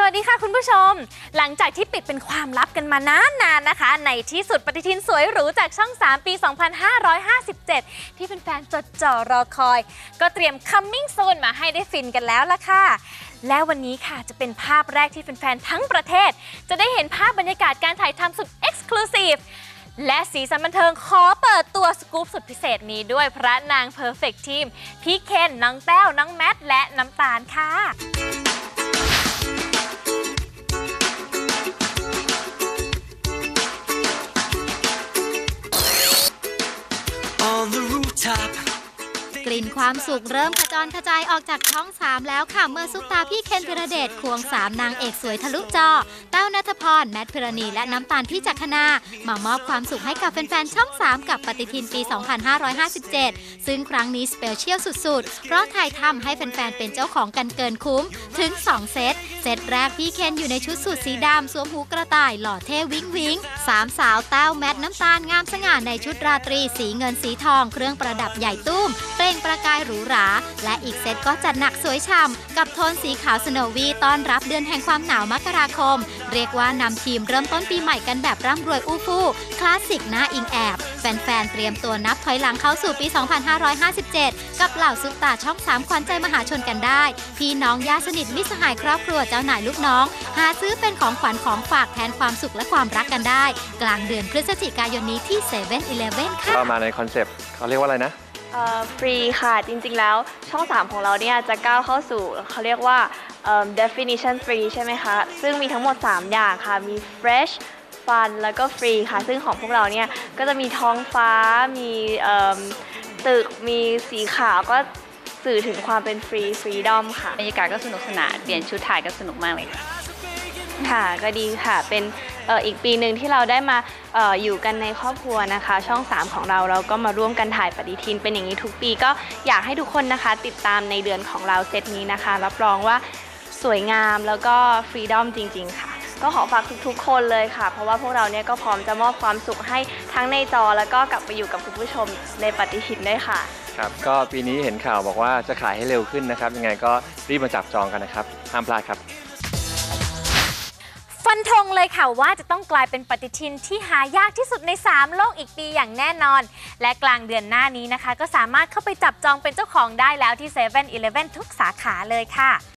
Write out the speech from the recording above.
สวัสดีค่ะคุณผู้ชม หลังจากที่ปิดเป็นความลับกันมานานๆนนะคะ ในที่สุดปฏิทินสวยหรูจากช่อง 3 ปี 2557 ที่เป็นแฟนๆจดจ่อรอคอย ก็เตรียม coming soon มาให้ได้ฟินกันแล้วล่ะค่ะ และวันนี้ค่ะจะเป็นภาพแรกที่แฟนๆทั้งประเทศ จะได้เห็นภาพบรรยากาศการถ่ายทำสุด exclusive และสีสันบันเทิงขอเปิดตัวสกู๊ปสุดพิเศษนี้ด้วยพระนาง Perfect Team พี่เคนน้องแต้วน้องแมทและน้ำตาลค่ะ กลิ่นความสุขเริ่มขจรกระจายออกจากช่อง3แล้วค่ะ เมื่อซุปตาพี่เคนพิรเดชควง3นางเอกสวยทะลุจอ เต้านัทพร แมทพิรณี และน้ำตาลพี่จักรนามามอบความสุขให้กับแฟนๆ ช่อง 3 กับปฏิทินปี 2557 ซึ่งครั้งนี้สเปเชียลสุดๆ เพราะถ่ายทำให้แฟนๆ เป็นเจ้าของกันเกินคุ้ม ถึง 2 เซต เซตแรกพี่เคนอยู่ในชุดสูทสีดำสวมหูกระต่ายหล่อเท่วิงวิงสามสาวแต้วแมทน้ำตาลงามสง่าในชุดราตรีสีเงินสีทอง เครื่องประดับใหญ่ตุ้มเปล่งประกายหรูหรา และอีกเซตก็จัดหนักสวยฉ่ำกับโทนสีขาวสโนวีต้อนรับเดือนแห่งความหนาวมกราคม เรียกว่านำทีมเริ่มต้นปีใหม่กันแบบร่ำรวยอู้ฟู่คลาสสิกหน้าอิงแอบ แฟนๆ เตรียมตัวนับถอยหลังเข้าสู่ปี 2557 กับเหล่าซุปตาช่อง3ขวัญใจมหาชนกันได้ พี่น้องญาติสนิทมิตรสหายครอบครัวเจ้านายลูกน้อง หาซื้อเป็นของขวัญของฝากแทนความสุขและความรักกันได้ กลางเดือนพฤศจิกายนนี้ที่7 e เ e ่ e อีเลฟเว่นค่ะ ก็มาในคอนเซปต์เขาเรียกว่าอะไรนะ ฟรีค่ะ จริงๆแล้วช่อง 3 ของเราเนี่ยจะก้าวเข้าสู่เขาเรียกว่าเอิ่ม definition free ใช่ไหมคะ ซึ่งมีทั้งหมด 3 อย่างค่ะ มี fresh fun แล้วก็ฟรีค่ะ ซึ่งของพวกเราเนี่ยก็จะมีท้องฟ้า มีเอิ่มตึก มีสีขาวก็สื่อถึงความเป็นฟรีฟรีดอมค่ะบรรยากาศก็สนุกสนาน เปลี่ยนชุดถ่ายก็สนุกมากเลยค่ะ ค่ะก็ดีค่ะ เป็นเอ่ออีกปีหนึ่งที่เราได้มาเอออยู่กันในครอบครัวนะคะ ช่อง 3 ของเราเราก็มาร่วมกันถ่ายปฏิทินเป็นอย่างนี้ทุกปี ก็อยากให้ทุกคนนะคะ ติดตามในเดือนของเราเซตนี้นะคะ รับรองว่าสวยงามแล้วก็ฟรีดอมจริง ๆ ค่ะ ก็ขอฝากทุกๆ คนเลยค่ะ เพราะว่าพวกเราเนี่ยก็พร้อมจะมอบความสุขให้ทั้งในจอแล้วก็กลับไปอยู่กับคุณผู้ชมในปฏิทินด้วยค่ะ ครับ ก็ปีนี้เห็นข่าวบอกว่าจะขายให้เร็วขึ้นนะครับ ยังไงก็รีบมาจับจองกันนะครับ ห้ามพลาดครับฟันธง เลยค่ะว่าจะต้องกลายเป็นปฏิทินที่หายากที่สุดใน 3 โลกอีกปีอย่างแน่นอน และกลางเดือนหน้านี้นะคะ ก็สามารถเข้าไปจับจองเป็นเจ้าของได้แล้วที่7 e เ e ่ e ทุกสาขาเลยค่ะ